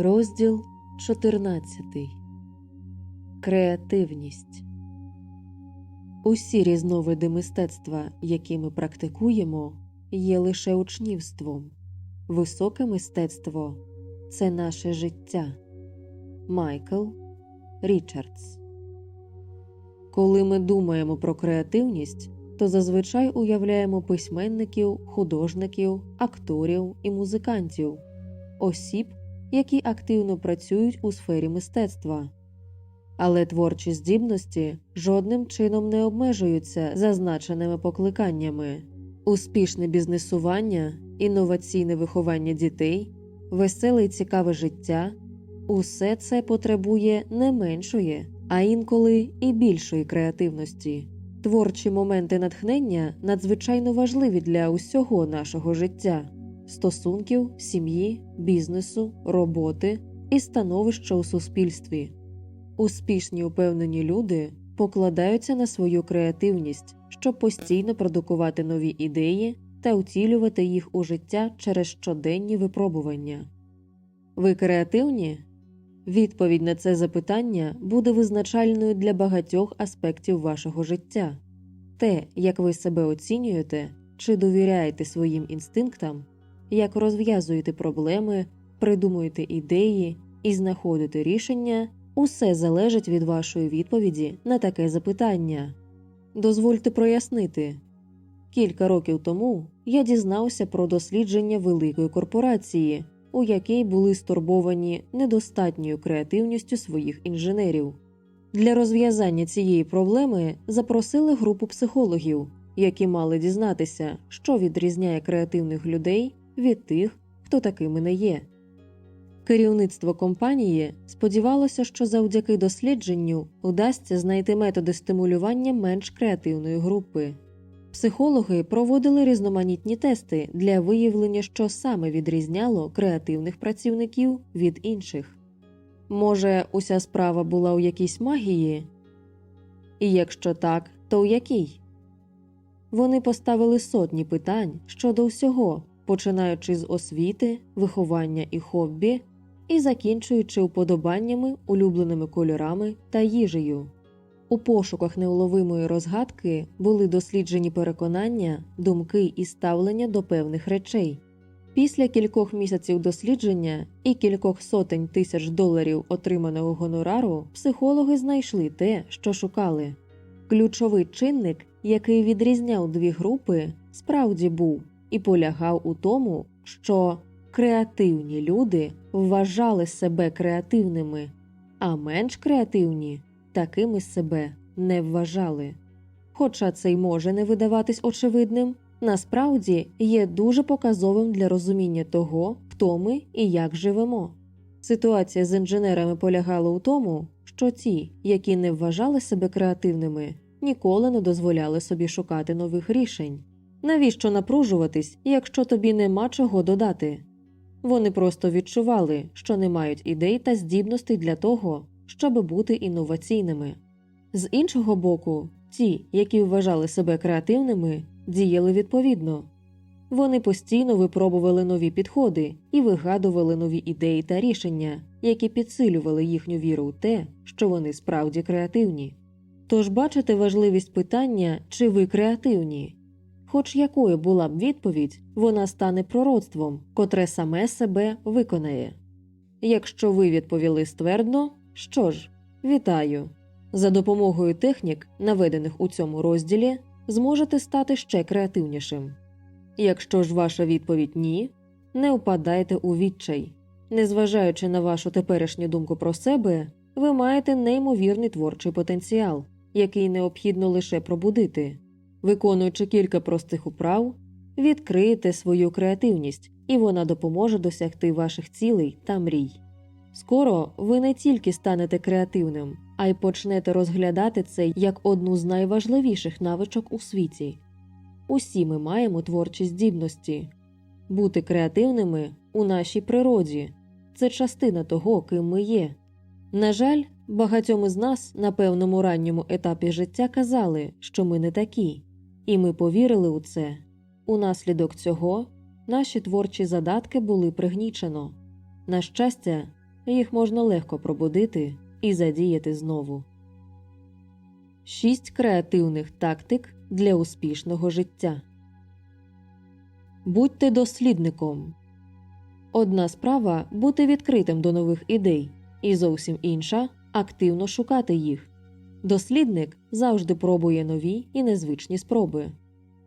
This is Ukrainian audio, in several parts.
Розділ 14. Креативність. Усі різновиди мистецтва, які ми практикуємо, є лише учнівством. Високе мистецтво це наше життя. Майкл Річардс. Коли ми думаємо про креативність, то зазвичай уявляємо письменників, художників, акторів і музикантів, осіб, які активно працюють у сфері мистецтва. Але творчі здібності жодним чином не обмежуються зазначеними покликаннями. Успішне бізнесування, інноваційне виховання дітей, веселе і цікаве життя усе це потребує не меншої, а інколи і більшої креативності. Творчі моменти натхнення надзвичайно важливі для усього нашого життя стосунків, сім'ї, бізнесу, роботи і становища у суспільстві. Успішні упевнені люди покладаються на свою креативність, щоб постійно продукувати нові ідеї та утілювати їх у життя через щоденні випробування. Ви креативні? Відповідь на це запитання буде визначальною для багатьох аспектів вашого життя. Те, як ви себе оцінюєте, чи довіряєте своїм інстинктам, як розв'язуєте проблеми, придумуєте ідеї і знаходите рішення, усе залежить від вашої відповіді на таке запитання. Дозвольте прояснити. Кілька років тому я дізнався про дослідження великої корпорації, у якій були стурбовані недостатньою креативністю своїх інженерів. Для розв'язання цієї проблеми запросили групу психологів, які мали дізнатися, що відрізняє креативних людей від тих, хто такими не є. Керівництво компанії сподівалося, що завдяки дослідженню вдасться знайти методи стимулювання менш креативної групи. Психологи проводили різноманітні тести для виявлення, що саме відрізняло креативних працівників від інших. Може, уся справа була у якійсь магії? І якщо так, то у якій? Вони поставили сотні питань щодо всього, починаючи з освіти, виховання і хобі, і закінчуючи уподобаннями, улюбленими кольорами та їжею. У пошуках неуловимої розгадки були досліджені переконання, думки і ставлення до певних речей. Після кількох місяців дослідження і кількох сотень тисяч доларів отриманого гонорару психологи знайшли те, що шукали. Ключовий чинник, який відрізняв дві групи, справді був і полягав у тому, що креативні люди вважали себе креативними, а менш креативні такими себе не вважали. Хоча це й може не видаватись очевидним, насправді є дуже показовим для розуміння того, хто ми і як живемо. Ситуація з інженерами полягала у тому, що ті, які не вважали себе креативними, ніколи не дозволяли собі шукати нових рішень. Навіщо напружуватись, якщо тобі нема чого додати? Вони просто відчували, що не мають ідей та здібностей для того, щоб бути інноваційними. З іншого боку, ті, які вважали себе креативними, діяли відповідно. Вони постійно випробували нові підходи і вигадували нові ідеї та рішення, які підсилювали їхню віру у те, що вони справді креативні. Тож бачите важливість питання, чи ви креативні. Хоч якою була б відповідь, вона стане пророцтвом, котре саме себе виконає. Якщо ви відповіли ствердно, що ж, вітаю! За допомогою технік, наведених у цьому розділі, зможете стати ще креативнішим. Якщо ж ваша відповідь ні, не впадайте у відчай. Незважаючи на вашу теперішню думку про себе, ви маєте неймовірний творчий потенціал, який необхідно лише пробудити. Виконуючи кілька простих управ, відкриєте свою креативність, і вона допоможе досягти ваших цілей та мрій. Скоро ви не тільки станете креативним, а й почнете розглядати це як одну з найважливіших навичок у світі. Усі ми маємо творчі здібності. Бути креативними у нашій природі це частина того, ким ми є. На жаль, багатьом із нас на певному ранньому етапі життя казали, що ми не такі, і ми повірили у це. Унаслідок цього наші творчі задатки були пригнічено. На щастя, їх можна легко пробудити і задіяти знову. Шість креативних тактик для успішного життя. Будьте дослідником. Одна справа бути відкритим до нових ідей, і зовсім інша активно шукати їх. Дослідник завжди пробує нові і незвичні спроби.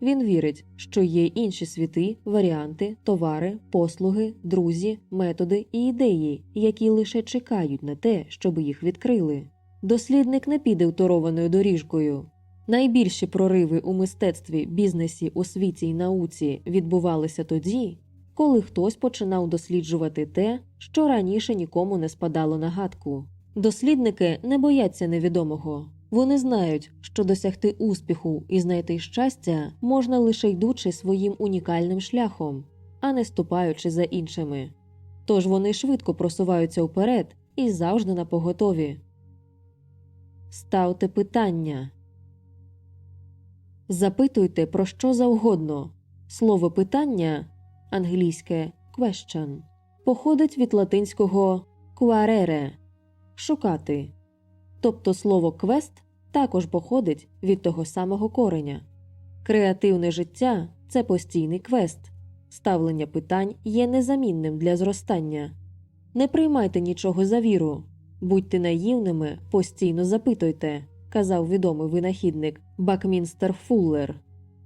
Він вірить, що є інші світи, варіанти, товари, послуги, друзі, методи і ідеї, які лише чекають на те, щоб їх відкрили. Дослідник не піде второваною доріжкою. Найбільші прориви у мистецтві, бізнесі, освіті й науці відбувалися тоді, коли хтось починав досліджувати те, що раніше нікому не спадало на гадку. Дослідники не бояться невідомого. Вони знають, що досягти успіху і знайти щастя можна лише йдучи своїм унікальним шляхом, а не ступаючи за іншими. Тож вони швидко просуваються вперед і завжди на поготові. Ставте питання. Запитуйте про що завгодно. Слово питання англійське question походить від латинського quarere шукати. Тобто слово квест також походить від того самого кореня. Креативне життя це постійний квест. Ставлення питань є незамінним для зростання. Не приймайте нічого за віру, будьте наївними, постійно запитуйте, казав відомий винахідник Бакмінстер Фуллер.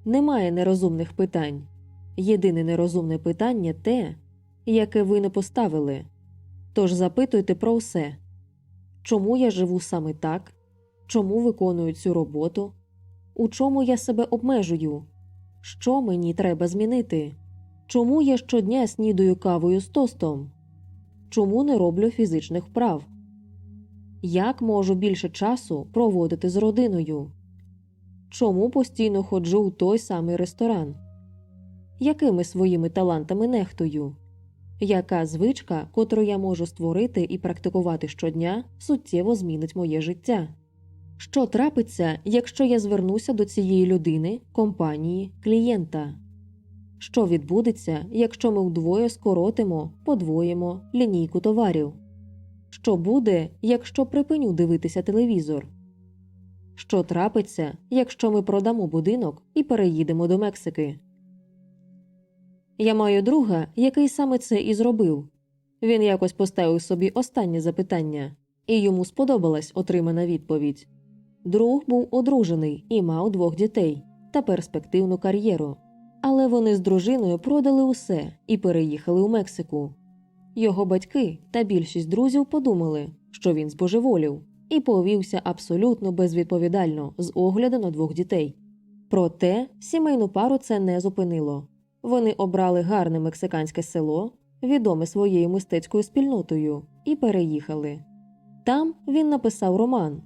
Немає нерозумних питань. Єдине нерозумне питання те, яке ви не поставили. Тож запитуйте про все чому я живу саме так, чому виконую цю роботу, у чому я себе обмежую, що мені треба змінити, чому я щодня снідаю кавою з тостом, чому не роблю фізичних вправ, як можу більше часу проводити з родиною, чому постійно ходжу у той самий ресторан, якими своїми талантами нехтую. Яка звичка, котру я можу створити і практикувати щодня, суттєво змінить моє життя? Що трапиться, якщо я звернуся до цієї людини, компанії, клієнта? Що відбудеться, якщо ми вдвоє скоротимо, подвоїмо лінійку товарів? Що буде, якщо припиню дивитися телевізор? Що трапиться, якщо ми продамо будинок і переїдемо до Мексики? Я маю друга, який саме це і зробив. Він якось поставив собі останнє запитання, і йому сподобалась отримана відповідь. Друг був одружений і мав двох дітей та перспективну кар'єру. Але вони з дружиною продали усе і переїхали у Мексику. Його батьки та більшість друзів подумали, що він збожеволів, і повівся абсолютно безвідповідально з огляду на двох дітей. Проте сімейну пару це не зупинило. Вони обрали гарне мексиканське село, відоме своєю мистецькою спільнотою, і переїхали. Там він написав роман.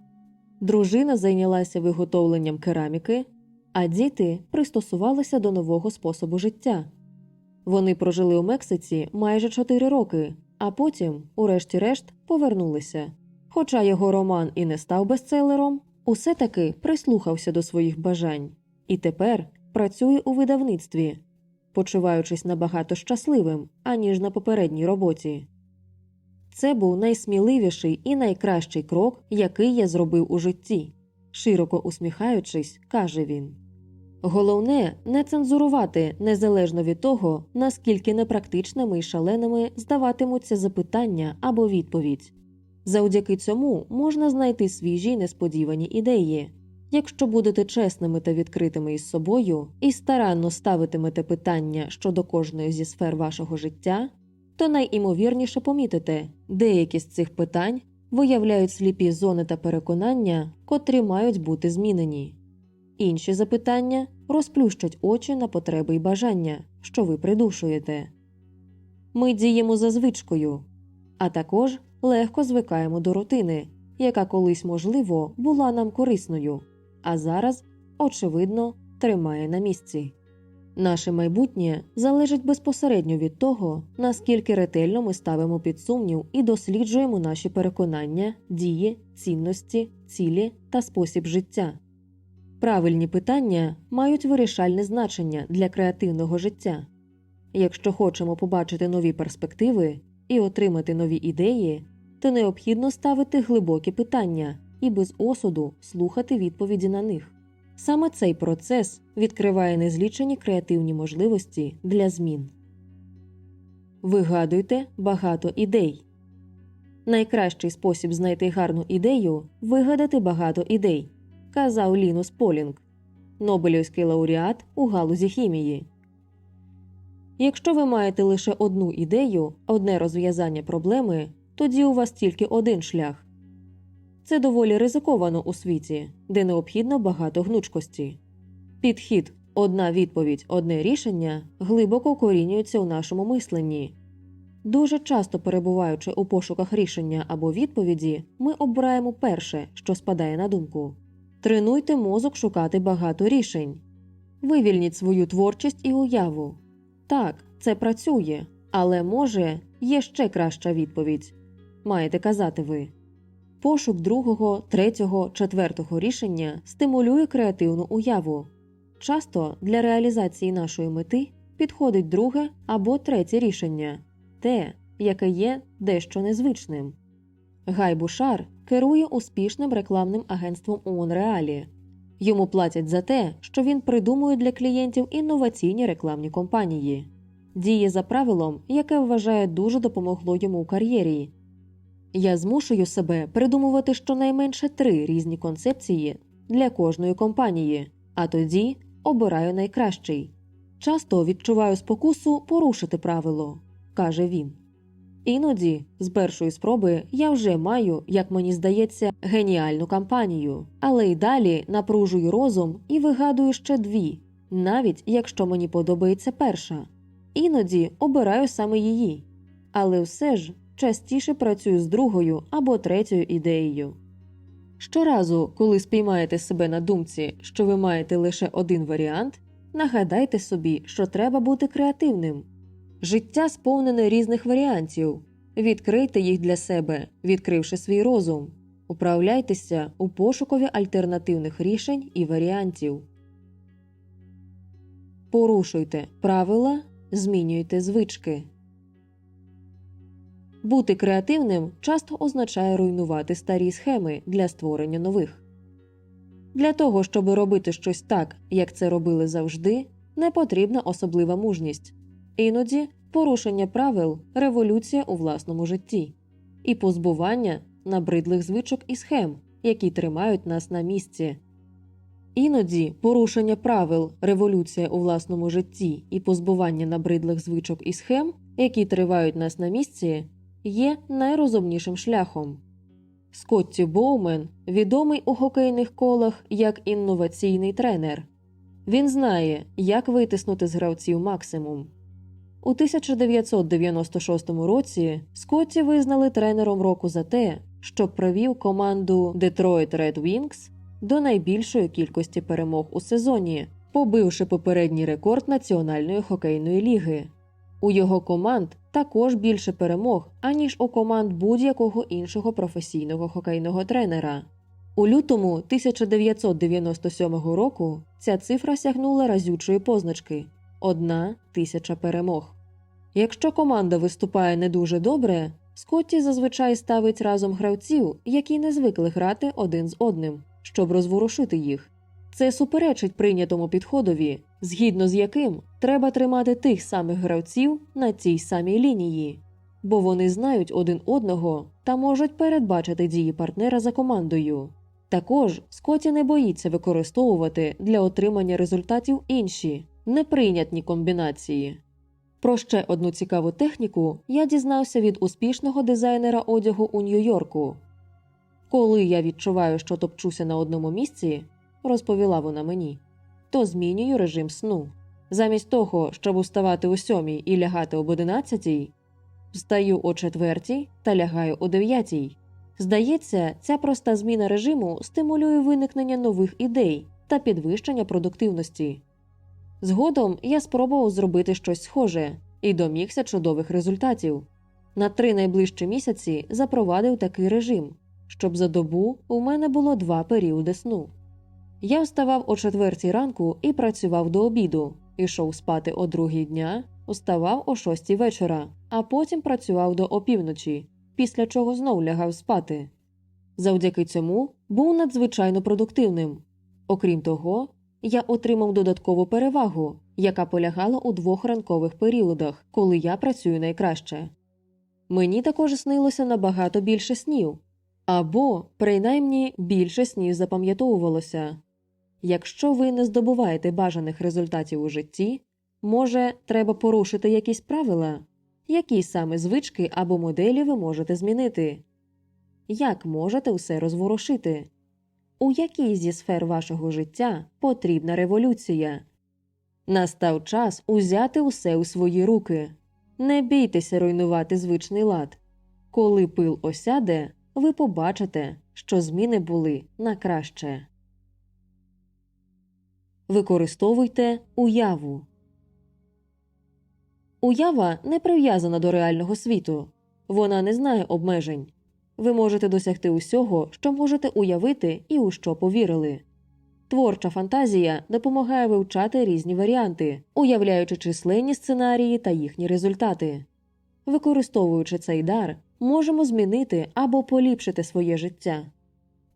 Дружина зайнялася виготовленням кераміки, а діти пристосувалися до нового способу життя. Вони прожили у Мексиці майже чотири роки, а потім, урешті-решт, повернулися. Хоча його роман і не став бестселером, усе таки прислухався до своїх бажань і тепер працює у видавництві почуваючись набагато щасливим, аніж на попередній роботі. Це був найсміливіший і найкращий крок, який я зробив у житті, широко усміхаючись, каже він. Головне не цензурувати незалежно від того, наскільки непрактичними і шаленими здаватимуться запитання або відповідь. Завдяки цьому можна знайти свіжі й несподівані ідеї. Якщо будете чесними та відкритими із собою і старанно ставитимете питання щодо кожної зі сфер вашого життя, то найімовірніше помітите, деякі з цих питань виявляють сліпі зони та переконання, котрі мають бути змінені. Інші запитання розплющать очі на потреби й бажання, що ви придушуєте. Ми діємо за звичкою, а також легко звикаємо до рутини, яка колись, можливо, була нам корисною а зараз, очевидно, тримає на місці. Наше майбутнє залежить безпосередньо від того, наскільки ретельно ми ставимо під сумнів і досліджуємо наші переконання, дії, цінності, цілі та спосіб життя. Правильні питання мають вирішальне значення для креативного життя. Якщо хочемо побачити нові перспективи і отримати нові ідеї, то необхідно ставити глибокі питання і без осуду слухати відповіді на них. Саме цей процес відкриває незлічені креативні можливості для змін. Вигадуйте багато ідей. Найкращий спосіб знайти гарну ідею вигадати багато ідей, казав Лінус Полінг, Нобелівський лауреат у галузі хімії. Якщо ви маєте лише одну ідею, одне розв'язання проблеми, тоді у вас тільки один шлях. Це доволі ризиковано у світі, де необхідно багато гнучкості. Підхід одна відповідь, одне рішення глибоко корінюється у нашому мисленні. Дуже часто перебуваючи у пошуках рішення або відповіді, ми обираємо перше, що спадає на думку. Тренуйте мозок шукати багато рішень. Вивільніть свою творчість і уяву. Так, це працює, але може є ще краща відповідь. Маєте казати ви. Пошук другого, третього, четвертого рішення стимулює креативну уяву. Часто для реалізації нашої мети підходить друге або третє рішення те, яке є дещо незвичним. Гай Бушар керує успішним рекламним агентством у Монреалі. Йому платять за те, що він придумує для клієнтів інноваційні рекламні компанії. Діє за правилом, яке вважає дуже допомогло йому у кар'єрі. Я змушую себе придумувати щонайменше три різні концепції для кожної компанії, а тоді обираю найкращий. Часто відчуваю спокусу порушити правило, каже він. Іноді, з першої спроби, я вже маю, як мені здається, геніальну кампанію, але й далі напружую розум і вигадую ще дві, навіть якщо мені подобається перша. Іноді обираю саме її, але все ж частіше працюю з другою або третьою ідеєю. Щоразу, коли спіймаєте себе на думці, що ви маєте лише один варіант, нагадайте собі, що треба бути креативним. Життя сповнене різних варіантів. Відкрийте їх для себе, відкривши свій розум. Управляйтеся у пошукові альтернативних рішень і варіантів. Порушуйте правила, змінюйте звички. Бути креативним часто означає руйнувати старі схеми для створення нових. Для того, щоб робити щось так, як це робили завжди, не потрібна особлива мужність. Іноді порушення правил революція у власному житті і позбування набридлих звичок і схем, які тримають нас на місці. Іноді порушення правил революція у власному житті і позбування набридлих звичок і схем, які тривають нас на місці, є найрозумнішим шляхом. Скотті Боумен відомий у хокейних колах як інноваційний тренер. Він знає, як витиснути з гравців максимум. У 1996 році Скотті визнали тренером року за те, що привів команду Detroit Red Wings до найбільшої кількості перемог у сезоні, побивши попередній рекорд Національної хокейної ліги. У його команд також більше перемог, аніж у команд будь-якого іншого професійного хокейного тренера. У лютому 1997 року ця цифра сягнула разючої позначки одна тисяча перемог. Якщо команда виступає не дуже добре, Скотті зазвичай ставить разом гравців, які не звикли грати один з одним, щоб розворушити їх. Це суперечить прийнятому підходові, згідно з яким треба тримати тих самих гравців на цій самій лінії, бо вони знають один одного та можуть передбачити дії партнера за командою. Також Скотті не боїться використовувати для отримання результатів інші неприйнятні комбінації. Про ще одну цікаву техніку я дізнався від успішного дизайнера одягу у Нью-Йорку. Коли я відчуваю, що топчуся на одному місці, розповіла вона мені, то змінюю режим сну. Замість того, щоб уставати о сьомій і лягати об одинадцятій, встаю о четвертій та лягаю о дев'ятій. Здається, ця проста зміна режиму стимулює виникнення нових ідей та підвищення продуктивності. Згодом я спробував зробити щось схоже і домігся чудових результатів. На три найближчі місяці запровадив такий режим, щоб за добу у мене було два періоди сну. Я вставав о четвертій ранку і працював до обіду, ішов спати о другій дня, вставав о шостій вечора, а потім працював до опівночі, після чого знов лягав спати. Завдяки цьому був надзвичайно продуктивним. Окрім того, я отримав додаткову перевагу, яка полягала у двох ранкових періодах, коли я працюю найкраще. Мені також снилося набагато більше снів, або, принаймні, більше снів запам'ятовувалося. Якщо ви не здобуваєте бажаних результатів у житті, може, треба порушити якісь правила, які саме звички або моделі ви можете змінити? Як можете все розворушити? У якій зі сфер вашого життя потрібна революція? Настав час узяти усе у свої руки. Не бійтеся руйнувати звичний лад. Коли пил осяде, ви побачите, що зміни були на краще. Використовуйте уяву. Уява не прив'язана до реального світу. Вона не знає обмежень. Ви можете досягти усього, що можете уявити і у що повірили. Творча фантазія допомагає вивчати різні варіанти, уявляючи численні сценарії та їхні результати. Використовуючи цей дар, можемо змінити або поліпшити своє життя.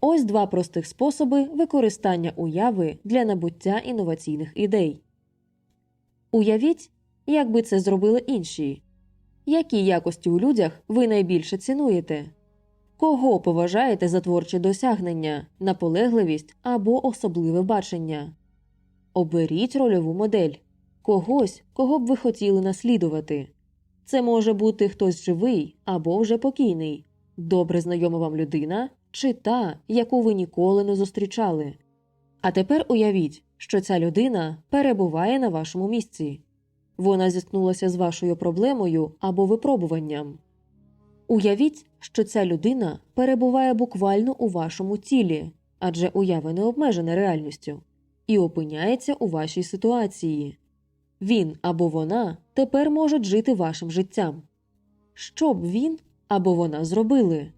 Ось два простих способи використання уяви для набуття інноваційних ідей. Уявіть, як би це зробили інші. Які якості у людях ви найбільше цінуєте? Кого поважаєте за творчі досягнення, наполегливість або особливе бачення? Оберіть рольову модель когось, кого б ви хотіли наслідувати. Це може бути хтось живий або вже покійний, добре знайома вам людина чи та, яку ви ніколи не зустрічали. А тепер уявіть, що ця людина перебуває на вашому місці. Вона зіткнулася з вашою проблемою або випробуванням. Уявіть, що ця людина перебуває буквально у вашому тілі, адже уява не обмежена реальністю, і опиняється у вашій ситуації. Він або вона тепер можуть жити вашим життям. Що б він або вона зробили?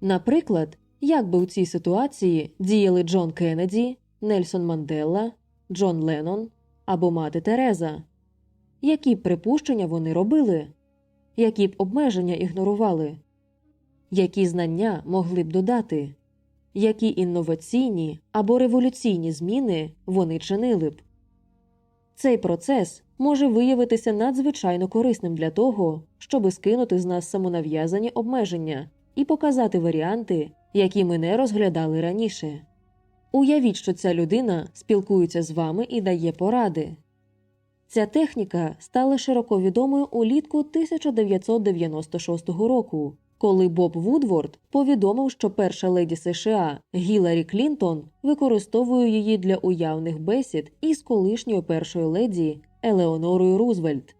Наприклад, як би у цій ситуації діяли Джон Кеннеді, Нельсон Мандела, Джон Леннон або мати Тереза? Які б припущення вони робили? Які б обмеження ігнорували? Які знання могли б додати? Які інноваційні або революційні зміни вони чинили б? Цей процес може виявитися надзвичайно корисним для того, щоби скинути з нас самонав'язані обмеження і показати варіанти, які ми не розглядали раніше. Уявіть, що ця людина спілкується з вами і дає поради. Ця техніка стала широко відомою улітку 1996 року, коли Боб Вудворд повідомив, що перша леді США Гіларі Клінтон використовує її для уявних бесід із колишньою першою леді Елеонорою Рузвельт.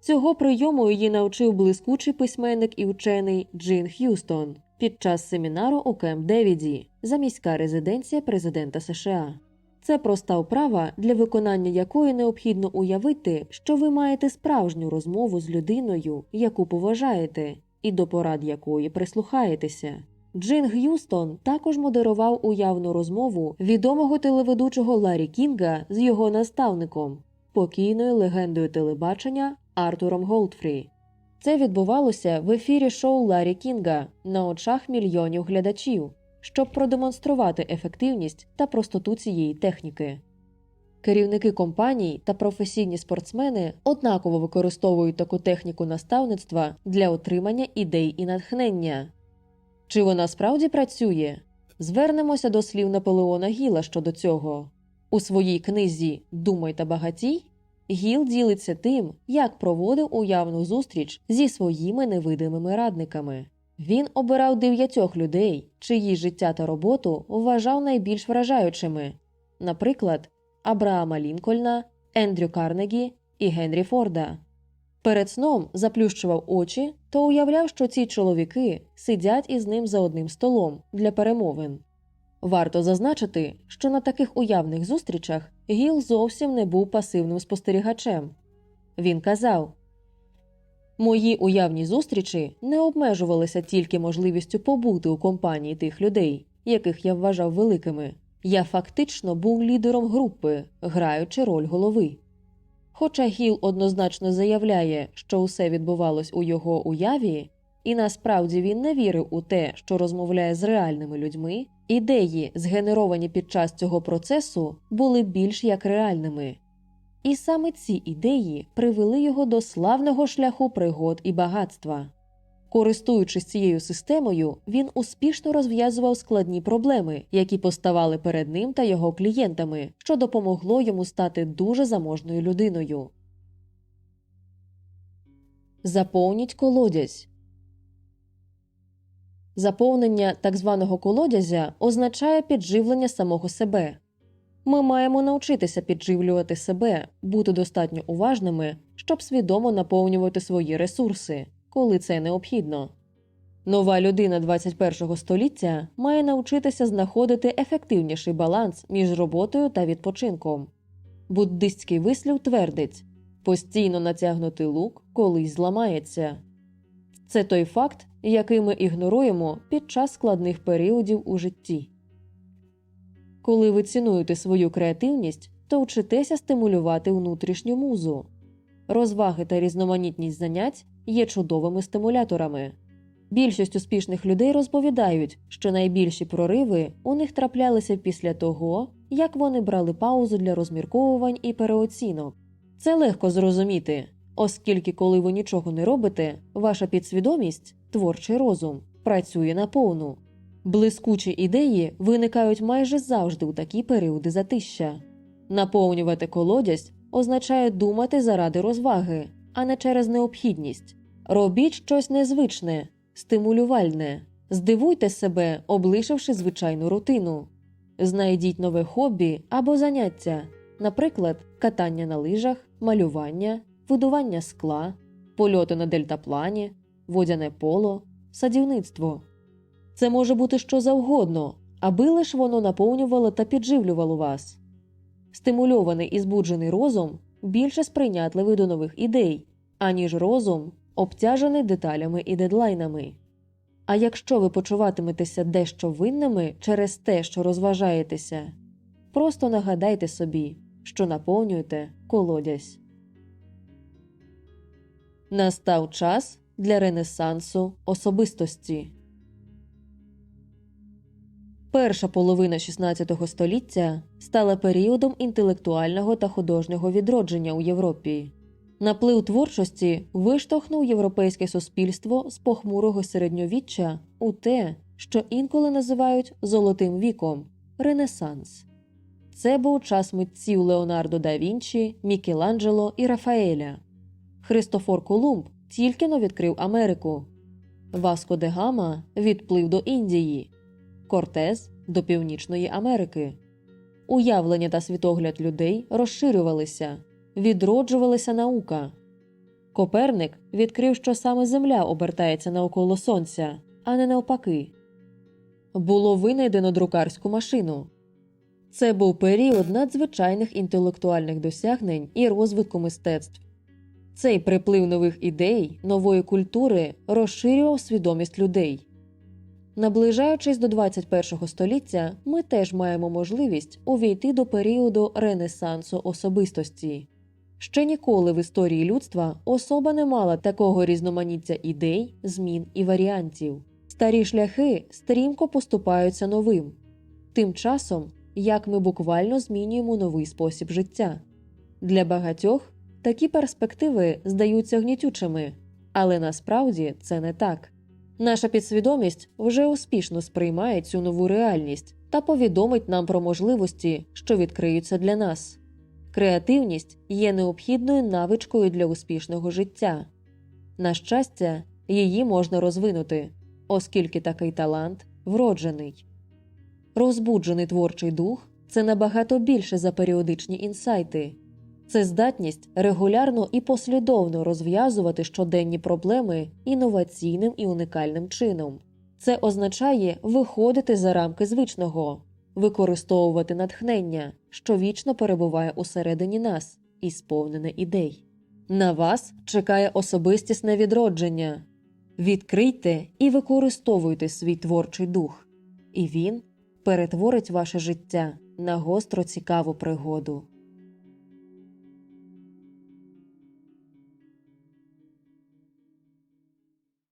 Цього прийому її навчив блискучий письменник і вчений Джин Х'юстон під час семінару у Кемп Девіді, заміська резиденція президента США. Це проста вправа, для виконання якої необхідно уявити, що ви маєте справжню розмову з людиною, яку поважаєте, і до порад якої прислухаєтеся. Джин Г'юстон також модерував уявну розмову відомого телеведучого Ларі Кінга з його наставником, покійною легендою телебачення Артуром Голдфрі. Це відбувалося в ефірі шоу Ларі Кінга на очах мільйонів глядачів, щоб продемонструвати ефективність та простоту цієї техніки. Керівники компаній та професійні спортсмени однаково використовують таку техніку наставництва для отримання ідей і натхнення. Чи вона справді працює? Звернемося до слів Наполеона Гіла щодо цього. У своїй книзі Думай та багатій Гіл ділиться тим, як проводив уявну зустріч зі своїми невидимими радниками. Він обирав дев'ятьох людей, чиї життя та роботу вважав найбільш вражаючими, наприклад, Абраама Лінкольна, Ендрю Карнегі і Генрі Форда. Перед сном заплющував очі та уявляв, що ці чоловіки сидять із ним за одним столом для перемовин. Варто зазначити, що на таких уявних зустрічах Гіл зовсім не був пасивним спостерігачем. Він казав Мої уявні зустрічі не обмежувалися тільки можливістю побути у компанії тих людей, яких я вважав великими. Я фактично був лідером групи, граючи роль голови. Хоча Гіл однозначно заявляє, що усе відбувалось у його уяві, і насправді він не вірив у те, що розмовляє з реальними людьми, ідеї, згенеровані під час цього процесу, були більш як реальними. І саме ці ідеї привели його до славного шляху пригод і багатства. Користуючись цією системою, він успішно розв'язував складні проблеми, які поставали перед ним та його клієнтами, що допомогло йому стати дуже заможною людиною. Заповніть колодязь. Заповнення так званого колодязя означає підживлення самого себе. Ми маємо навчитися підживлювати себе, бути достатньо уважними, щоб свідомо наповнювати свої ресурси, коли це необхідно. Нова людина 21 століття має навчитися знаходити ефективніший баланс між роботою та відпочинком. Буддистський вислів твердить постійно натягнутий лук колись зламається. Це той факт, який ми ігноруємо під час складних періодів у житті. Коли ви цінуєте свою креативність, то вчитеся стимулювати внутрішню музу. Розваги та різноманітність занять є чудовими стимуляторами. Більшість успішних людей розповідають, що найбільші прориви у них траплялися після того, як вони брали паузу для розмірковувань і переоцінок. Це легко зрозуміти, оскільки, коли ви нічого не робите, ваша підсвідомість, творчий розум, працює наповну. Блискучі ідеї виникають майже завжди у такі періоди затища. Наповнювати колодязь означає думати заради розваги, а не через необхідність. Робіть щось незвичне, стимулювальне, здивуйте себе, облишивши звичайну рутину. Знайдіть нове хобі або заняття, наприклад, катання на лижах, малювання, видування скла, польоти на дельтаплані, водяне поло, садівництво. Це може бути що завгодно, аби лиш воно наповнювало та підживлювало вас. Стимульований і збуджений розум більше сприйнятливий до нових ідей, аніж розум, обтяжений деталями і дедлайнами. А якщо ви почуватиметеся дещо винними через те, що розважаєтеся, просто нагадайте собі, що наповнюєте колодязь. Настав час для ренесансу особистості. Перша половина XVI століття стала періодом інтелектуального та художнього відродження у Європі. Наплив творчості виштовхнув європейське суспільство з похмурого середньовіччя у те, що інколи називають золотим віком Ренесанс. Це був час митців Леонардо да Вінчі, Мікеланджело і Рафаеля. Христофор Колумб тільки но відкрив Америку. Васко де Гама відплив до Індії. Кортес до Північної Америки. Уявлення та світогляд людей розширювалися, відроджувалася наука. Коперник відкрив, що саме Земля обертається навколо Сонця, а не навпаки. Було винайдено друкарську машину. Це був період надзвичайних інтелектуальних досягнень і розвитку мистецтв. Цей приплив нових ідей, нової культури розширював свідомість людей. Наближаючись до 21 століття, ми теж маємо можливість увійти до періоду ренесансу особистості. Ще ніколи в історії людства особа не мала такого різноманіття ідей, змін і варіантів. Старі шляхи стрімко поступаються новим. Тим часом, як ми буквально змінюємо новий спосіб життя. Для багатьох такі перспективи здаються гнітючими, але насправді це не так. Наша підсвідомість вже успішно сприймає цю нову реальність та повідомить нам про можливості, що відкриються для нас. Креативність є необхідною навичкою для успішного життя. На щастя, її можна розвинути, оскільки такий талант вроджений. Розбуджений творчий дух це набагато більше за періодичні інсайти. Це здатність регулярно і послідовно розв'язувати щоденні проблеми інноваційним і уникальним чином. Це означає виходити за рамки звичного, використовувати натхнення, що вічно перебуває усередині нас, і сповнене ідей. На вас чекає особистісне відродження. Відкрийте і використовуйте свій творчий дух, і він перетворить ваше життя на гостро цікаву пригоду.